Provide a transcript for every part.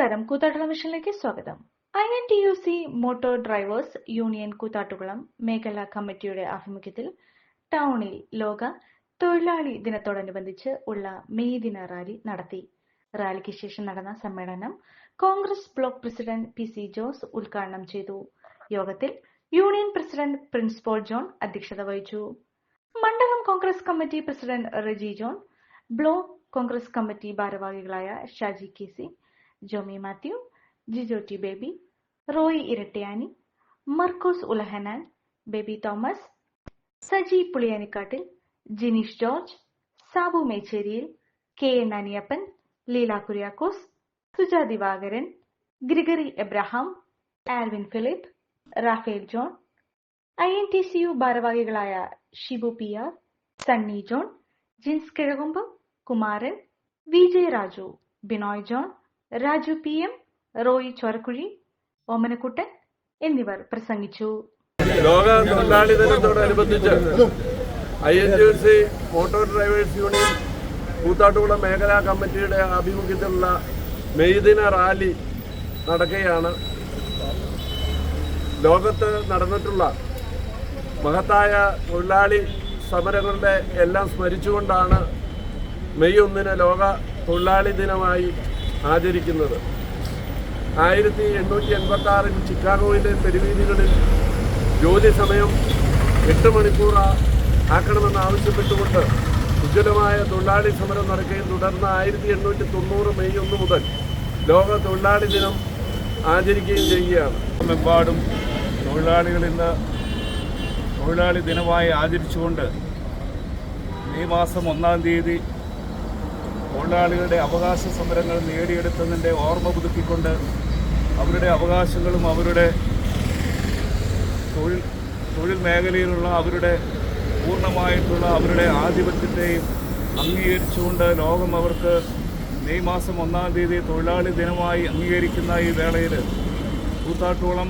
നമസ്കാരം. കൂത്താട്ടുള മിഷനിലേക്ക് സ്വാഗതം. I N T U C motor drivers union Koothattukulam മേഖലാ കമ്മിറ്റിയുടെ ആഭിമുഖ്യത്തിൽ ടൗണിൽ ലോക തൊഴിലാളി ദിനത്തോടനുബന്ധിച്ച് ഉള്ള മെയ് ദിന റാലി നടത്തി. റാലിക്ക് ശേഷം നടന്ന സമ്മേളനം Congress block president P C Jose ഉദ്ഘാടനം ചെയ്തു. യോഗത്തിൽ യൂണിയൻ പ്രസിഡന്റ് പ്രിൻസ് പോൾ ജോൺ അധ്യക്ഷത വഹിച്ചു. മണ്ഡലം Congress committee president Reji John block Congress committee ഭാരവാഹികളായ Shaji K C Jomy Mathew Jijo T Baby Roy Irattiyani Markose Ulahannan Baby Thomas Saji Puliyanikkattil Jineesh George Sabu Mecheriyil K N Aniyappan Leela Kuriakose Suja Divakaran Gregory Abraham Alvin Philip Raphael John I N T U C ഭാരവാഹികളായ Shibu P R Sunny John Jins Kizhakumbu Kumaran V J Raju Binoy John Raju P M Roy Chorakuzhi Omanakuttan എന്നിവർ പ്രസംഗിച്ചു. ലോക തൊഴിലാളി ദിനത്തോടനുബന്ധിച്ച് I N G C motor drivers union Koothattukulam മേഖലാ കമ്മിറ്റിയുടെ ആഭിമുഖ്യത്തിലുള്ള മെയ്ദിന rally നടക്കുകയാണ്. ലോകത്ത് നടന്നിട്ടുള്ള മഹത്തായ തൊഴിലാളി സമരങ്ങളുടെ എല്ലാം സ്മരിച്ചുകൊണ്ടാണ് മെയ് ഒന്നിന് ലോക തൊഴിലാളി ദിനമായി ആചരിക്കുന്നത്. ആയിരത്തി എണ്ണൂറ്റി എൺപത്തി ആറിൽ ചിക്കാഗോയിലെ തെരുവീതികളിൽ ജോലി സമയം എട്ട് മണിക്കൂർ ആക്കണമെന്ന് ആവശ്യപ്പെട്ടുകൊണ്ട് ഉജ്ജ്വലമായ തൊഴിലാളി സമരം നടക്കുകയും തുടർന്ന് ആയിരത്തി എണ്ണൂറ്റി തൊണ്ണൂറ് മെയ് ഒന്ന് മുതൽ ലോക തൊഴിലാളി ദിനം ആചരിക്കുകയും ചെയ്യുകയാണ്. എമ്പാടും തൊഴിലാളികൾ ഇന്ന് തൊഴിലാളി ദിനമായി ആചരിച്ചുകൊണ്ട് ഈ മാസം ഒന്നാം തീയതി തൊഴിലാളികളുടെ അവകാശ സമരങ്ങൾ നേടിയെടുത്തതിന്റെ ഓർമ്മ പുതുക്കിക്കൊണ്ട് അവരുടെ അവകാശങ്ങളും അവരുടെ തൊഴിൽ തൊഴിൽ മേഖലയിലുള്ള അവരുടെ പൂർണമായിട്ടുള്ള അവരുടെ ആധിപത്യത്തെയും അംഗീകരിച്ചുകൊണ്ട് ലോകം അവർക്ക് മെയ് മാസം ഒന്നാം തീയതി തൊഴിലാളി ദിനമായി അംഗീകരിക്കുന്ന ഈ വേളയിൽ കൂത്താട്ടോളം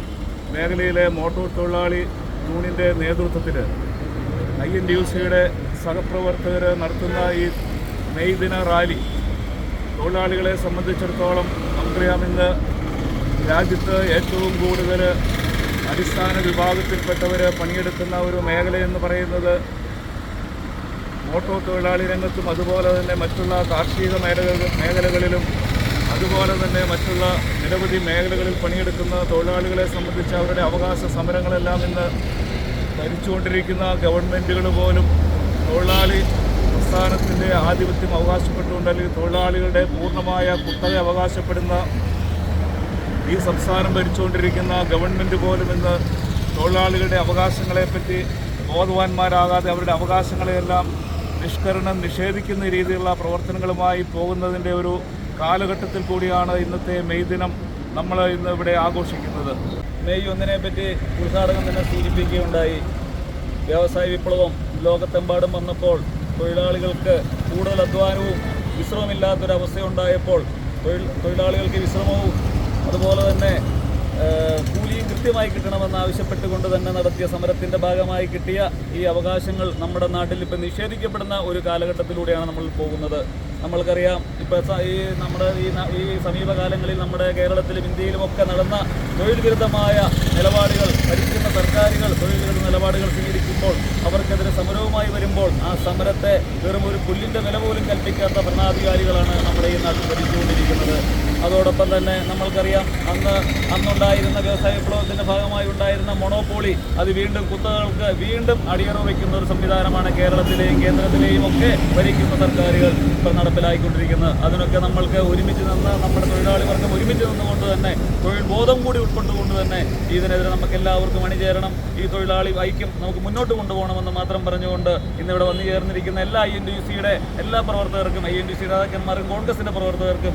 മേഖലയിലെ മോട്ടോർ തൊഴിലാളി യൂണിയന്റെ നേതൃത്വത്തിൽ ഐ എൻ ഡി യു സിയുടെ സഹപ്രവർത്തകർ നടത്തുന്ന ഈ മെയ് ദിന റാലി. തൊഴിലാളികളെ സംബന്ധിച്ചിടത്തോളം നമുക്കറിയാം ഇന്ന് രാജ്യത്ത് ഏറ്റവും കൂടുതൽ അടിസ്ഥാന വിഭാഗത്തിൽപ്പെട്ടവർ പണിയെടുക്കുന്ന ഒരു മേഖലയെന്ന് പറയുന്നത് ഓട്ടോ തൊഴിലാളി രംഗത്തും അതുപോലെ തന്നെ മറ്റുള്ള കാർഷിക മേഖല മേഖലകളിലും അതുപോലെ തന്നെ മറ്റുള്ള നിരവധി മേഖലകളിൽ പണിയെടുക്കുന്ന തൊഴിലാളികളെ സംബന്ധിച്ച് അവരുടെ അവകാശ സമരങ്ങളെല്ലാം ഇന്ന് ഭരിച്ചുകൊണ്ടിരിക്കുന്ന ഗവൺമെന്റുകൾ പോലും തൊഴിലാളി പ്രസ്ഥാനത്തിന്റെ ആധിപത്യം അവകാശപ്പെട്ടുകൊണ്ട് അല്ലെങ്കിൽ തൊഴിലാളികളുടെ പൂർണമായ കുത്തക അവകാശപ്പെടുന്ന ഈ സംസ്ഥാനം ഭരിച്ചുകൊണ്ടിരിക്കുന്ന ഗവൺമെന്റ് പോലും ഇന്ന് തൊഴിലാളികളുടെ അവകാശങ്ങളെപ്പറ്റി ബോധവാന്മാരാകാതെ അവരുടെ അവകാശങ്ങളെയെല്ലാം നിഷ്കരണം നിഷേധിക്കുന്ന രീതിയിലുള്ള പ്രവർത്തനങ്ങളുമായി പോകുന്നതിന്റെ ഒരു കാലഘട്ടത്തിൽ കൂടിയാണ് ഇന്നത്തെ മെയ് ദിനം നമ്മൾ ഇന്ന് ഇവിടെ ആഘോഷിക്കുന്നത്. മെയ് ഒന്നിനെ പറ്റി ഉദ്ഘാടകം തന്നെ സൂചിപ്പിക്കുകയുണ്ടായി. വ്യവസായ വിപ്ലവം ലോകത്തെമ്പാടും വന്നപ്പോൾ തൊഴിലാളികൾക്ക് കൂടുതൽ അധ്വാനവും വിശ്രമമില്ലാത്തൊരവസ്ഥയുണ്ടായപ്പോൾ തൊഴിൽ തൊഴിലാളികൾക്ക് വിശ്രമവും അതുപോലെ തന്നെ കൂലിയും കൃത്യമായി കിട്ടണമെന്ന് ആവശ്യപ്പെട്ടുകൊണ്ട് തന്നെ നടത്തിയ സമരത്തിന്റെ ഭാഗമായി കിട്ടിയ ഈ അവകാശങ്ങൾ നമ്മുടെ നാട്ടിൽ ഇപ്പം നിഷേധിക്കപ്പെടുന്ന ഒരു കാലഘട്ടത്തിലൂടെയാണ് നമ്മൾ പോകുന്നത്. നമ്മൾക്കറിയാം ഇപ്പോൾ ഈ നമ്മുടെ ഈ ഈ സമീപകാലങ്ങളിൽ നമ്മുടെ കേരളത്തിലും ഇന്ത്യയിലും ഒക്കെ നടന്ന തൊഴിൽ വിരുദ്ധമായ നിലപാടുകൾ ഭരിക്കുന്ന സർക്കാരുകൾ തൊഴിൽ വിരുദ്ധ നിലപാടുകൾ സ്വീകരിക്കുമ്പോൾ അവർക്കെതിരെ സമരവുമായി വരുമ്പോൾ ആ സമരത്തെ വെറും ഒരു പുല്ലിന്റെ വില പോലും കൽപ്പിക്കാത്ത ഭരണാധികാരികളാണ് നമ്മുടെ ഈ നാട്ടിൽ ഭരിച്ചുകൊണ്ടിരിക്കുന്നത്. അതോടൊപ്പം തന്നെ നമ്മൾക്കറിയാം അന്ന് അന്നുണ്ടായിരുന്ന വ്യവസായ വിപ്ലവത്തിന്റെ ഭാഗമായി ഉണ്ടായിരുന്ന മൊണോപോളി അത് വീണ്ടും കുത്തകൾക്ക് വീണ്ടും അടിയറ വയ്ക്കുന്ന ഒരു സംവിധാനമാണ് കേരളത്തിലെയും കേന്ദ്രത്തിലെയും ഒക്കെ ഭരിക്കുന്ന സർക്കാരുകൾ ഇപ്പം നടപ്പിലായിക്കൊണ്ടിരിക്കുന്നത്. അതിനൊക്കെ നമ്മൾക്ക് ഒരുമിച്ച് നിന്ന് നമ്മുടെ തൊഴിലാളി ഒരുമിച്ച് നിന്നുകൊണ്ട് തന്നെ തൊഴിൽ ബോധം കൂടി ഉൾക്കൊണ്ടുകൊണ്ട് തന്നെ ഇതിനെതിരെ നമുക്ക് എല്ലാവർക്കും അണിചേരണം. ഈ തൊഴിലാളി ഐക്യം നമുക്ക് മുന്നോട്ട് കൊണ്ടുപോകണമെന്ന് മാത്രം പറഞ്ഞുകൊണ്ട് ഇന്നിവിടെ വന്നു ചേർന്നിരിക്കുന്ന എല്ലാ ഐ എൻ ഡി സിയുടെ എല്ലാ പ്രവർത്തകർക്കും ഐ എൻ ഡി സി നേതാക്കന്മാർക്കും കോൺഗ്രസിന്റെ പ്രവർത്തകർക്കും